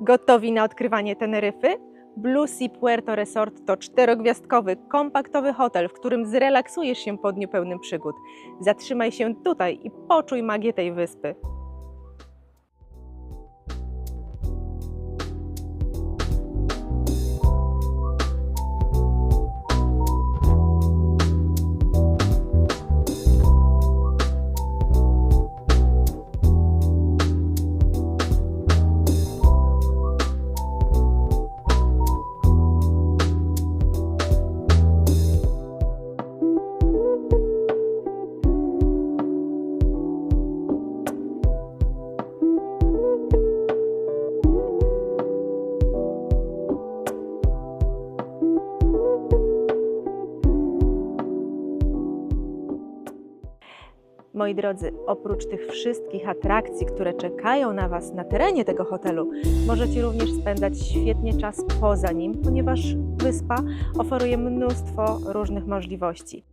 Gotowi na odkrywanie Teneryfy? Blue Sea Puerto Resort to czterogwiazdkowy, kompaktowy hotel, w którym zrelaksujesz się po dniu pełnym przygód. Zatrzymaj się tutaj i poczuj magię tej wyspy. Moi drodzy, oprócz tych wszystkich atrakcji, które czekają na Was na terenie tego hotelu, możecie również spędzać świetnie czas poza nim, ponieważ wyspa oferuje mnóstwo różnych możliwości.